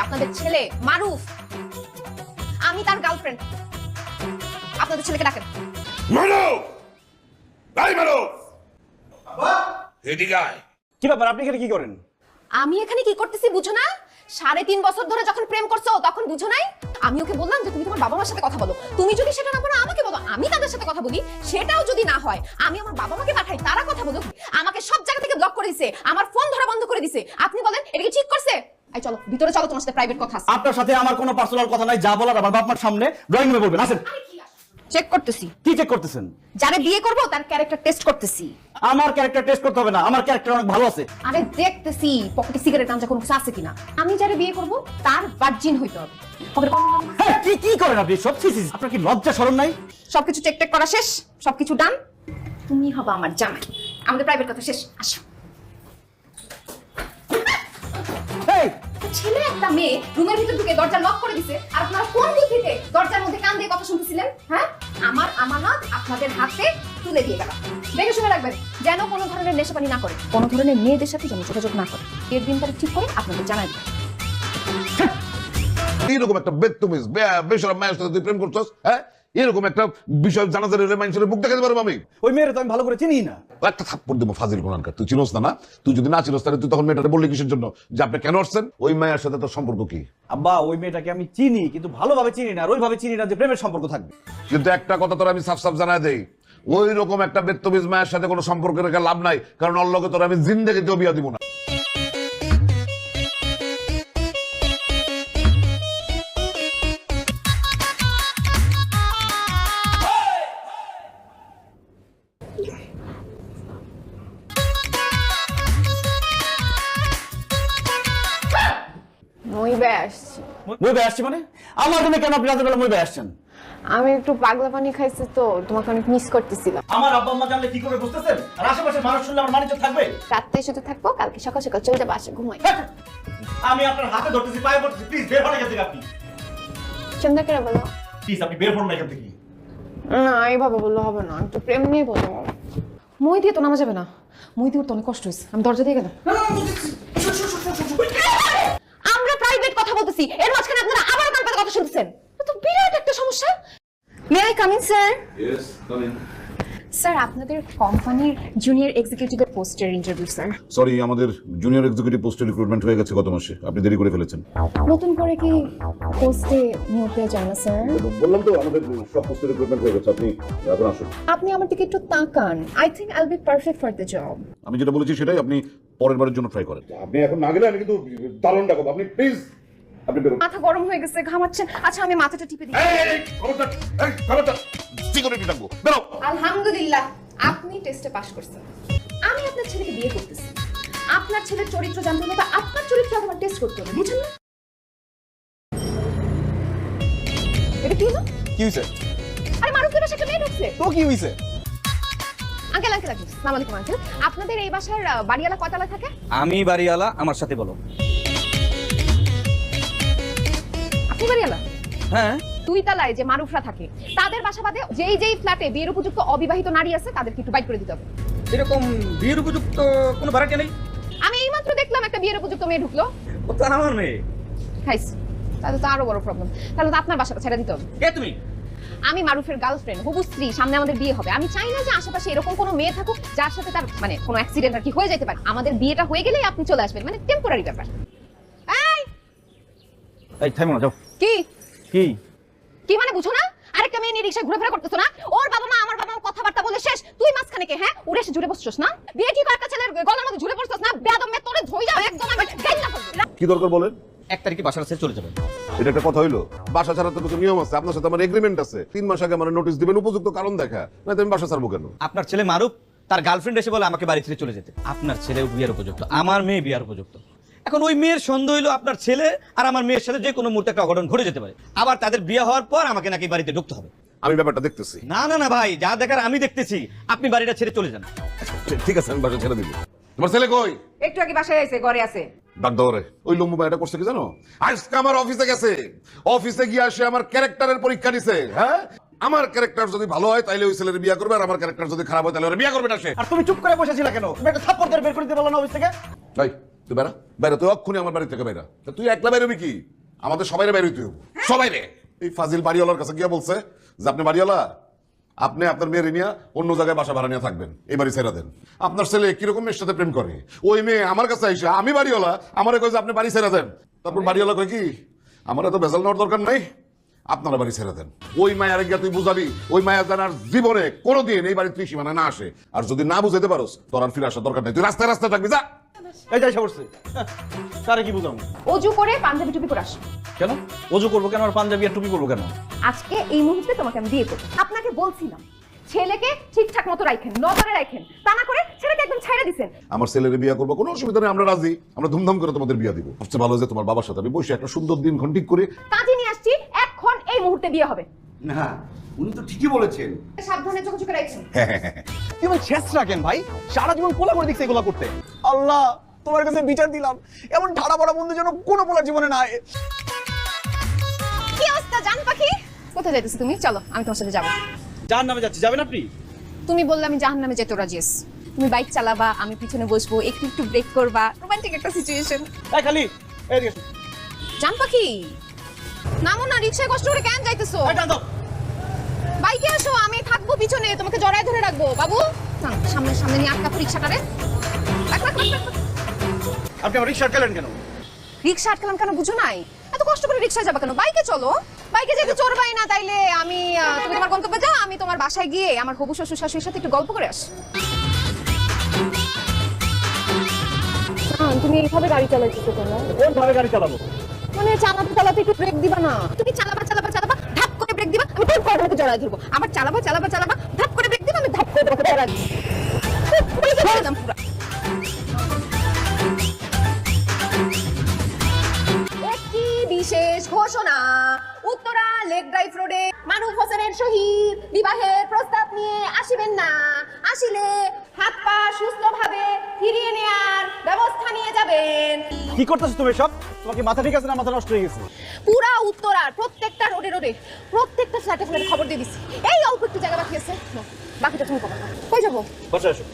আপনাদের ছেলে মারুফ। আমি তার গার্লফ্রেন্ড আপনাদের ছেলেকে ডাকেন। মারুফ! ভাই মারুফ! এদিকে আয়। কি ব্যাপার আপনি এখানে কি করেন? আমি এখানে কি করতেছি বুঝো না? সাড়ে তিন বছর ধরে যখন প্রেম করছ তখন বুঝো নাই? আমি ওকে বললাম যে তুমি তোমার বাবা মার সাথে কথা বলো। তুমি যদি সেটা না পারো আমাকে বলো। আমি তাদের সাথে কথা বলি সেটাও যদি না হয় আমি আমার বাবা মাকে পাঠাই তারা কথা বলুক। আমাকে সব জায়গা থেকে ব্লক করে দিছে। আমার ফোন ধরা বন্ধ করে দিছে। আপনি বলেন এটা কি ঠিক করছে? এই চলো ভিতরে চলো তোমার সাথে প্রাইভেট কথা আছে। আপনার সাথে আমার কোনো পার্সোনাল কথা নাই যা বলার আমার বাপ মার সামনে ড্রয়িং রুমে বলবেন। আসেন। চেক করতেছি। কি চেক করতেছেন? যারে বিয়ে করব তার ক্যারেক্টার টেস্ট করতেছি। আমার ক্যারেক্টার টেস্ট করতে হবে না আমার ক্যারেক্টার অনেক ভালো আছে। আরে দেখতেছি পকেটে সিগারেট কোনো কিছু আছে কিনা। আমি যারে বিয়ে করব তার ভার্জিন হইতে হবে। পকেটে হ্যাঁ কি কি করেন আপনি? সব ছি, ছি, ছি। আপনার কি লজ্জা শরম নাই? সবকিছু চেক টেক করা শেষ সবকিছু ডান তুমি হবে আমার জামাই। আমাদের প্রাইভেট কথা শেষ আসো। এই! ছেলে একটা মেয়ে রুমের ভিতর ঢুকে দরজা লক করে দিছে আর আপনারা কোন বুদ্ধিতে দরজার মধ্যে কান দিয়ে কথা শুনতেছিলেন হ্যাঁ? আমার আমানত আপনাদের হাতে তুলে দিয়ে গেলাম দেখে শুনে রাখবেন যেন কোনো ধরনের নেশা পানি না করে কোনো ধরনের মেয়েদের সাথে যেন যোগাযোগ না করে। এর দিন তারিখ ঠিক করে আপনাদের জানাই এরকম একটা বেদতমিজ বেসরম মায়ের সাথে তুই প্রেম করছস হ্যাঁ? এরকম একটা বিষয় জানা যায় মানুষের মুখ দেখাতে পারব আমি। ওই মেয়ের তো আমি ভালো করে চিনি না। একটা থাপ্পড় দেবো ফাজিল কোনানকার তুই চিনোস না না? তুই যদি না চিনোস তাহলে তুই তখন মেয়েটাকে বললি কিসের জন্য? যে আপনি কেন আসছেন? ওই মায়ের সাথে তোর সম্পর্ক কি? আব্বা ওই মেয়েটাকে আমি চিনি কিন্তু ভালোভাবে চিনি না আর ওইভাবে চিনি না যে প্রেমের সম্পর্ক থাকবে। কিন্তু একটা কথা তোর আমি সাফ সাফ জানাই দেই। ওই রকম একটা বেত্তবিজ মায়ের সাথে কোনো সম্পর্ক রেখে লাভ নাই কারণ লগে তোর আমি জিন্দেগিতেও বিয়া দিব না। মই ভাই আসছি মানে আমার রুমে কেন আপনি রাতের বেলা মই ভাই আসছেন আমি একটু পাগলা পানি খাইছি তো তোমাকে অনেক মিস করতেছিলাম আমার আব্বা আম্মা জানলে কি বুঝতেছেন আর আশেপাশে মানুষ শুনলে আমার মানিজ্য থাকবে রাত্রে শুধু থাকব কালকে সকাল সকাল চলে যাব আসে ঘুমাই হ্যাঁ। আমি আপনার হাতে ধরতেছি পায়ে পড়তেছি প্লিজ বের হন এখান থেকে আপনি চিন্তা করে বলো প্লিজ আপনি বের হন এখান থেকে না এইভাবে বললে হবে না একটু প্রেম নিয়ে বলো মই দিয়ে তো নামা যাবে না মই দিয়ে তো অনেক কষ্ট হয়েছে আমি দরজা দিয়ে গেলাম কথা বলতেছি। এর মাঝখানে আপনারা আবার কান পাতে কথা শুনতেছেন? তো বিরাট একটা সমস্যা। May I come in sir sir আপনাদের কোম্পানির জুনিয়র এক্সিকিউটিভের পোস্টের ইন্টারভিউ স্যার সরি আমাদের জুনিয়র এক্সিকিউটিভ পোস্টে রিক্রুটমেন্ট হয়ে গেছে গত মাসে। আপনি দেরি করে ফেলেছেন। নতুন করে কি পোস্টে নিয়োগ দেওয়া যায় না স্যার বললাম তো আমাদের সব পোস্টে রিক্রুটমেন্ট হয়ে গেছে। আপনি এখন আসুন। আপনি আমার দিকে একটু তাকান। I think I be perfect for the job আমি যেটা বলেছি সেটাই আপনি পরের বারের জন্য ট্রাই করেন। আপনি এখন না গেলে আমি কিন্তু দারুণ ডাকব আপনি প্লিজ আপনি বেরোন। মাথা গরম হয়ে গেছে ঘামাচ্ছেন। আচ্ছা আমি মাথাটা টিপে দিই। সিকিউরিটি ডাকবো বেরো। আলহামদুলিল্লাহ আপনি টেস্টে পাশ করছেন। আমি আপনার ছেলেকে বিয়ে করতেছি। আপনার ছেলের চরিত্র জানতে হলে বা আপনার চরিত্র আমার টেস্ট করতে হবে না এটা কি হলো? কি হইছে? আরে মারুফের বাসায় একটা মেয়ে ঢুকছে। তো কি হইছে? আঙ্কেল আঙ্কেল আঙ্কেল সালাম আলাইকুম আঙ্কেল। আপনাদের এই বাসার বাড়িওয়ালা কয়তলা থাকে? আমি বাড়িওয়ালা আমার সাথে বলো। আপনি বাড়িওয়ালা হ্যাঁ। দুই তলায় যে মারুফরা থাকে তাদের বাসা বাদে যেই যেই ফ্ল্যাটে বিয়ের উপযুক্ত অবিবাহিত নারী আছে তাদেরকে একটু বাইট করে দিতে হবে। এরকম বিয়ের উপযুক্ত কোনো ভাড়াটিয়া নেই? আমি এইমাত্র দেখলাম একটা বিয়ের উপযুক্ত মেয়ে ঢুকলো। ও তো আমার মেয়ে। খাইস তাহলে তো আরও বড় প্রবলেম তাহলে তো আপনার বাসাটা ছেড়ে দিতে হবে। কে তুমি? আমি মারুফের গার্লফ্রেন্ড হবু স্ত্রী সামনে আমাদের বিয়ে হবে। আমি চাই না যে আশেপাশে এরকম কোনো মেয়ে থাকুক যার সাথে তার মানে কোনো অ্যাক্সিডেন্ট আর কি হয়ে যেতে পারে। আমাদের বিয়েটা হয়ে গেলেই আপনি চলে আসবেন মানে টেম্পোরারি ব্যাপার। এই! এই থামো যাও। কি? কি? কি মানে বুঝো না? আরেকটা মেয়ে নিয়ে রিক্সায় ঘুরে করতেছো না? ওর বাবা মা আমার বাবা মা কথাবার্তা বলে শেষ। তুই মাঝখানে কে হ্যাঁ? উড়ে এসে জুড়ে বসছস না? বিয়ে ঠিক একটা ছেলের গলার মধ্যে ঝুলে পড়ছস না? বেয়াদম মে তোরে ধই যাও একদম আমি করব। কি দরকার বলেন? এক তারিখে বাসার ছেড়ে চলে যাবেন এটা একটা কথা হইল। বাসা ছাড়া তো কিছু নিয়ম আছে। আপনার সাথে আমার এগ্রিমেন্ট আছে। তিন মাস আগে আমার নোটিশ দিবেন উপযুক্ত কারণ দেখা। না আমি বাসা ছাড়বো কেন? আপনার ছেলে মারুফ তার গার্লফ্রেন্ড এসে বলে আমাকে বাড়ি ছেড়ে চলে যেতে। আপনার ছেলে বিয়ের উপযুক্ত আমার মেয়ে বিয়ার উপযুক্ত। এখন ওই মেয়ের সন্দেহ হইল আপনার ছেলে আর আমার মেয়ের সাথে যে কোনো মুহূর্তে একটা অঘটন ঘটে যেতে পারে। আবার তাদের বিয়ে হওয়ার পর আমাকে নাকি বাড়িতে ঢুকতে হবে। আমি ব্যাপারটা দেখতেছি। না না না ভাই যা দেখার আমি দেখতেছি। আপনি বাড়িটা ছেড়ে চলে যান। ঠিক আছে আমি বাসা ছেড়ে দিব। তোমার ছেলে কই? একটু আগে বাসায় আইছে ঘরে আছে। ডাক দৌড়ে ওই লম্বু ভাই এটা করছে কি জানো? আজকে আমার অফিসে গেছে। অফিসে গিয়ে আসে আমার ক্যারেক্টারের পরীক্ষা নিছে হ্যাঁ? আমার ক্যারেক্টার যদি ভালো হয় তাইলে ওই ছেলের বিয়ে করবে আর আমার ক্যারেক্টার যদি খারাপ হয় তাহলে ওর বিয়ে করবে না সে। আর তুমি চুপ করে বসেছিলা কেন? তুমি একটা থাপ্পড় ধরে বের করে দিতে পারল না অফিস থেকে? ভাই তুই বেড়া বেড়া তুই অক্ষুনি আমার বাড়ি থেকে বেড়া তা তুই একলা বেরোবি কি? আমাদের সবাই বেরোই তুই সবাই রে। এই ফাজিল বাড়িওয়ালার কাছে গিয়ে বলছে যে, আপনি বাড়িওয়ালা? আপনি, আপনার মেয়ের নিয়ে অন্য জায়গায় বাসা ভাড়া নিয়ে থাকবেন। এই বাড়ি ছেড়ে দেন। আপনার ছেলে কীরকম মেয়ের সাথে প্রেম করে? ওই মেয়ে আমার কাছে আইসা, আমি বাড়িওয়ালা, আমার কই আপনি বাড়ি ছেড়ে দেন। তারপর বাড়িওয়ালা কয় কি? আমার এত বেজাল নেওয়ার দরকার নাই। আপনারা বাড়ি ছেড়ে দেন। ওই মায়ের গিয়া তুই বুঝাবি, ওই মায়ের যেন আর জীবনে কোনোদিন এই বাড়ির ত্রিসীমানা না আসে। আর যদি না বুঝাইতে পারোস, তোর আর ফিরে আসার দরকার নেই। তুই রাস্তায় রাস্তায় থাকবি, যা! এই যাই সবরছে তারে কি বুঝাম অজু করে পাঞ্জাবি টুপি পরে আসো। কেন? অজু করব কেন আর পাঞ্জাবি আর টুপি করব কেন? আজকে এই মুহূর্তে তোমাকে আমি বিয়ে করব। আপনাকে বলছিলাম ছেলেকে ঠিকঠাক মতো রাখেন নজরে রাখেন তা না করে ছেলেকে একদম ছেড়ে দিছেন। আমার ছেলের বিয়ে করব কোনো অসুবিধা নেই আমরা রাজি। আমরা ধুমধাম করে তোমাদের বিয়ে দিব। সবচেয়ে ভালো যে তোমার বাবার সাথে আমি বসে একটা সুন্দর দিন ঠিক করে। কাজে নিয়ে আসছি এখন এই মুহূর্তে বিয়ে হবে। না উনি তো ঠিকই বলেছেন। সাবধানে চোখে চোখে রাখছেন। তুই আমার শেষ রাখেন ভাই। সারা জীবন পোলা করে দেখছে এগুলা করতে। আল্লাহ তোমার কাছে বিচার দিলাম। এমন ঠাড়া পড়া বন্ধু যেন কোনো পোলার জীবনে নাই। কি অবস্থা জান পাখি? কোথায় যাইতেছো তুমি? চলো আমি তোমার সাথে যাব। যার নামে যাচ্ছি যাবেন আপনি? তুমি বললে আমি জাহান নামে যেতে রাজি আছি। তুমি বাইক চালাবা আমি পিছনে বসবো একটু একটু ব্রেক করবা। রোমান্টিক একটা সিচুয়েশন এই খালি জান পাখি নামো না রিক্সায় কষ্ট করে কেন যাইতেছো। বাইকে আসো আমি থাকব পিছনে তোমাকে জড়ায় ধরে রাখব। বাবু সামনে সামনে নিয়ে আটকাবো রিক্সাটারে। আপনি আমার রিক্সা আটকালেন কেন? রিক্সা আটকালাম কেন বুঝো নাই? এত কষ্ট করে রিক্সায় যাবে কেন? বাইকে চলো। বাইকে যেতে চড়বাই না তাইলে আমি তুমি তোমার গন্তব্যে যাও আমি তোমার বাসায় গিয়ে আমার হবু শ্বশুর শাশুড়ির সাথে একটু গল্প করে আসি। তুমি এইভাবে গাড়ি চালাইছো কেন? কোন ভাবে গাড়ি চালাবো। মানে চালাতে চালাতে একটু ব্রেক দিবা না। তুমি চালাবা ধাপ করে ব্রেক দিবা আমি ধাপ করে তোমাকে জড়ায় ধরবো। আবার চালাবা চালাবা চালাবা, ধাপ করে ব্রেক দিবা আমি ধাপ করে তোমাকে জড়ায় বিশেষ ঘোষণা, উত্তরা লেক ড্রাইভ রোডে মারুফ হোসেনের সহিত বিবাহের প্রস্তাব নিয়ে আসিবেন না। আসিলে হাত পা সুস্থভাবে ফিরিয়ে নেয়ার ব্যবস্থা নিয়ে যাবেন। কি করতেছো তুমি সব তোমার কি মাথা ঠিক আছে না মাথা নষ্ট হয়ে গেছে? পুরা উত্তরার প্রত্যেকটা রোডে রোডে প্রত্যেকটা ফ্ল্যাটে ফ্ল্যাটে খবর দিয়ে দিছি। এই অল্প একটু জায়গা বাকি আছে। বাকিটা তুমি পাবা কই যাব? বসে আসো।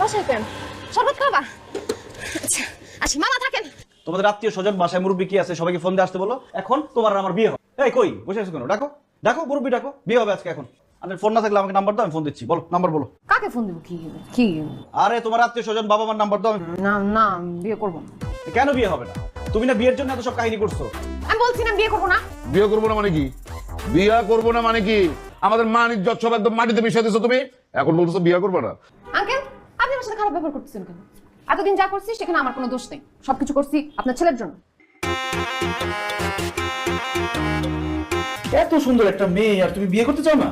বাসায় কেন? শরবত খাবা? আচ্ছা আসি। মামা থাকেন। তোমাদের আত্মীয় স্বজন বাসায় মুরব্বী কি আছে সবাইকে ফোন দিয়ে আসতে বলো। এখন তোমার আমার বিয়ে হয়। এই কই? বসে আছো কেন? ডাকো। ডাকো মুরব্বী ডাকো। বিয়ে হবে আজকে এখন। আপনার ফোন না থাকলে আমাকে নাম্বার দাও আমি ফোন দিচ্ছি। বলো নাম্বার বলো। কাকে ফোন দেবো? কি কি? আরে তোমার আত্মীয় স্বজন বাবা মার নাম্বার দাও আমি- না না বিয়ে করব না। কেন বিয়ে হবে না? তুমি না বিয়ের জন্য এত সব কাহিনী করছ? আমি বলছি না বিয়ে করব না। বিয়ে করব না মানে কি? বিয়ে করব না মানে কি? আমাদের মান ইজ্জত সব একদম মাটিতে মিশিয়ে দিছো তুমি? এখন বলতেছো বিয়ে করব না। আঙ্কেল আপনি আমার সাথে খারাপ ব্যবহার করতেছেন কেন? এতদিন যা করছি সেখানে আমার কোনো দোষ নেই। সবকিছু করছি আপনার ছেলের জন্য। এত সুন্দর একটা মেয়ে আর তুমি বিয়ে করতে চাও না?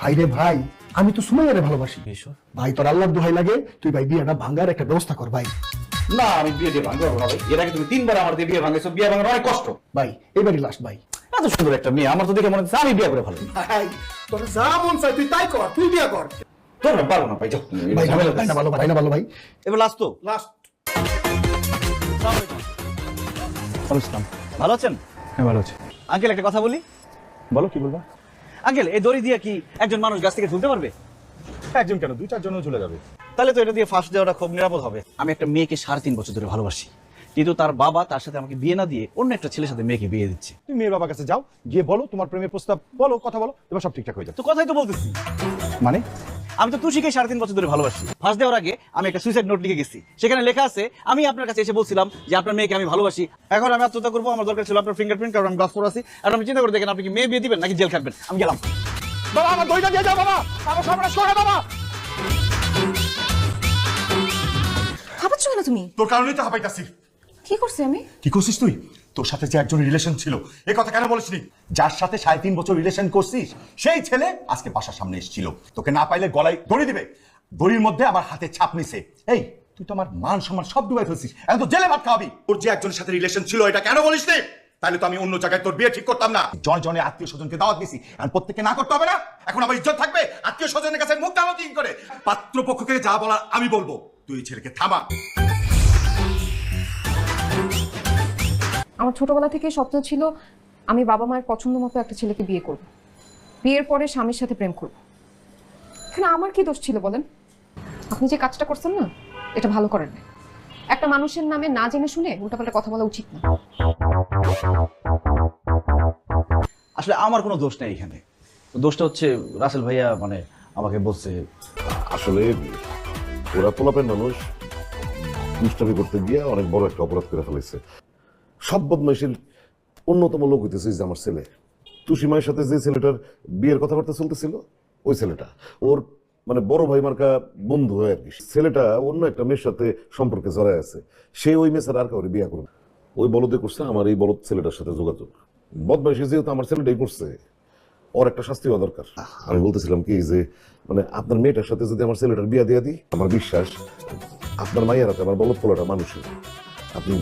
ভাই রে ভাই আমি তো সুমাইয়ারে ভালোবাসি। ভাই তোর আল্লাহর দোহাই লাগে তুই ভাই বিয়েটা ভাঙ্গার একটা ব্যবস্থা কর ভাই। না আমি বিয়ে দিয়ে ভাঙতে পারব না ভাই। এর আগে তুমি তিনবার আমার দিয়ে বিয়ে ভাঙেছো বিয়ে ভাঙার অনেক কষ্ট। ভাই এবারই লাস্ট ভাই। এত সুন্দর একটা মেয়ে আমার তো দেখে মনে হচ্ছে আমি বিয়ে করে ভালো ভাই তোর যা মন চাই তুই তাই কর তুই বিয়ে কর। তোর না পারব না ভাই যাও। ভাই ভাই না ভালো ভাই না ভালো ভাই। এবার লাস্ট তো। লাস্ট ভালো আছেন? হ্যাঁ ভালো আছে। আঙ্কেল একটা কথা বলি? বলো কি বলবা? আঙ্কেল এই দড়ি দিয়ে কি একজন মানুষ গাছ থেকে ঝুলতে পারবে? একজন কেন? দুই চারজনও চলে যাবে। তাহলে তো এটা দিয়ে ফাঁস দেওয়াটা খুব নিরাপদ হবে। আমি একটা মেয়েকে সাড়ে তিন বছর ধরে ভালোবাসি। কিন্তু তার বাবা তার সাথে আমাকে বিয়ে না দিয়ে অন্য একটা ছেলের সাথে মেয়েকে বিয়ে দিচ্ছে। তুমি মেয়ের বাবার কাছে যাও গিয়ে বলো তোমার প্রেমের প্রস্তাব বলো কথা বলো এবার সব ঠিকঠাক হয়ে যাবে। তো কথাই তো বলতেছি। মানে? আমি তো তুষিকে সাড়ে তিন বছর ধরে ভালোবাসি। ফাঁস দেওয়ার আগে আমি একটা সুইসাইড নোট লিখে গেছি। সেখানে লেখা আছে আমি আপনার কাছে এসে বলছিলাম যে আপনার মেয়েকে আমি ভালোবাসি। এখন আমি আত্মহত্যা করব আমার দরকার ছিল আপনার ফিঙ্গারপ্রিন্ট কারণ আমি গ্লাস আছি। আর আমি চিন্তা করে দেখেন আপনি কি মেয়ে বিয়ে দিবেন নাকি জেল খাটবেন? আমি গেলাম। বাবা আমার দইটা দিয়ে যাও বাবা। আমার সর্বনাশ করে বাবা। খাবাচ্ছ কেন তুমি? তোর কারণেই তো হাঁপাইতাছি। কি করছি আমি? কি করছিস তুই? তোর সাথে যে একজন রিলেশন ছিল এ কথা কেন বলিসনি যার সাথে সাড়ে তিন বছর রিলেশন করছিস সেই ছেলে আজকে বাসার সামনে এসেছিল। তোকে না পাইলে গলায় দড়ি দিবে। দড়ির মধ্যে আমার হাতে ছাপ নিছে। এই তুই তো আমার মান সম্মান সব ডুবাই ফেলছিস। এখন তো জেলে ভাত খাওয়াবি। তোর যে একজনের সাথে রিলেশন ছিল এটা কেন বলিসনি তাহলে তো আমি অন্য জায়গায় তোর বিয়ে ঠিক করতাম না। জন জনে আত্মীয় স্বজনকে দাওয়াত দিছি। আর প্রত্যেককে না করতে হবে না। এখন আমার ইজ্জত থাকবে। আত্মীয় স্বজনের কাছে মুখ দাও কি করে। পাত্রপক্ষকে যা বলার আমি বলব। তুই ছেলেকে থামা। আমার ছোটবেলা থেকে স্বপ্ন ছিল আমি বাবা মায়ের পছন্দ মতো একটা ছেলেকে বিয়ে করব। বিয়ের পরে স্বামীর সাথে প্রেম করব। এখানে আমার কি দোষ ছিল বলেন? আপনি যে কাজটা করছেন না এটা ভালো করেন না একটা মানুষের নামে না জেনে শুনে উল্টাপাল্টা কথা বলা উচিত না। আসলে আমার কোনো দোষ নেই এখানে। দোষটা হচ্ছে রাসেল ভাইয়া মানে আমাকে বলছে আসলে ওরা পোলাপের মানুষ দুষ্টামি করতে গিয়ে অনেক বড় একটা অপরাধ করে ফেলেছে। সব বদমাইশের অন্যতম লোক হইতেছে যে আমার ছেলে। তুষিমায়ের সাথে যে ছেলেটার বিয়ের কথাবার্তা চলতেছিল, ওই ছেলেটা। ওর মানে বড় ভাই মার্কা বন্ধু হয় আর কি ছেলেটা অন্য একটা মেয়ের সাথে সম্পর্কে জড়ায় আছে। সে ওই মেয়ে আর কাউরে বিয়ে করবে ওই বলদে করছে, আমার এই বলদ ছেলেটার সাথে যোগাযোগ। বদমাইশি যেহেতু আমার ছেলেটাই করছে, ওর একটা শাস্তি হওয়া দরকার। আমি বলতেছিলাম কি, যে মানে আপনার মেয়েটার সাথে যদি আমার ছেলেটার বিয়া দিয়ে দিই, আমার বিশ্বাস আপনার মায়ের হাতে আমার বলদ পোলাটা মানুষের। আপনি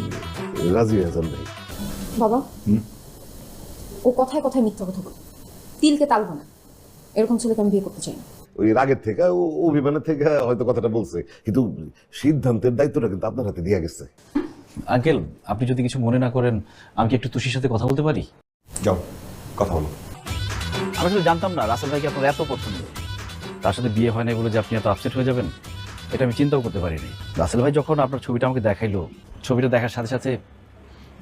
রাজি হয়ে যান ভাই বাবা ও কথায় কথায় মিথ্যা কথা বলে। তিলকে তাল না এরকম ছেলেকে আমি বিয়ে করতে চাই না। ওই রাগের থেকে ও অভিমানের থেকে হয়তো কথাটা বলছে। কিন্তু সিদ্ধান্তের দায়িত্বটা কিন্তু আপনার হাতে দিয়ে গেছে। আঙ্কেল আপনি যদি কিছু মনে না করেন আমি কি একটু তুষির সাথে কথা বলতে পারি? যাও কথা বলো। আমি আসলে জানতাম না রাসেল ভাইকে আপনার এত পছন্দ তার সাথে বিয়ে হয় নাই বলে যে আপনি এত আপসেট হয়ে যাবেন এটা আমি চিন্তাও করতে পারিনি। রাসেল ভাই যখন আপনার ছবিটা আমাকে দেখাইলো ছবিটা দেখার সাথে সাথে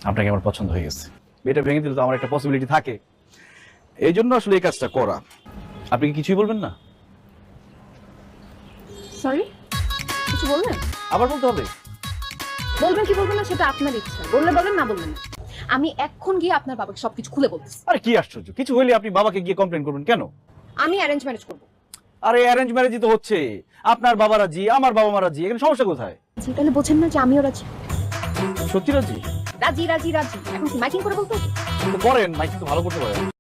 আপনাকে আমার পছন্দ হয়ে গেছে। বিয়েটা ভেঙে দিলে তো আমার একটা পসিবিলিটি থাকে। এই জন্য আসলে এই কাজটা করা। আপনি কি কিছুই বলবেন না? সরি কিছু বলবেন? আবার বলতে হবে। বলবেন কি বলবেন না সেটা আপনার ইচ্ছা। বললে বলেন না বলবেন না। আমি এখন গিয়ে আপনার বাবাকে সবকিছু খুলে বলতেছি। আরে কি আশ্চর্য। কিছু হইলে আপনি বাবাকে গিয়ে কমপ্লেন করবেন কেন? আমি অ্যারেঞ্জ ম্যারেজ করব। আরে অ্যারেঞ্জ ম্যারেজই তো হচ্ছে। আপনার বাবা রাজি আমার বাবা মা রাজি এখানে সমস্যা কোথায়? তাহলে বোঝেন না যে আমিও রাজি। সত্যি রাজি? রাজি রাজি রাজি। এখন কি মাইকিং করে বলতো হবে? তো করেন মাইকিং তো ভালো করতে পারেন।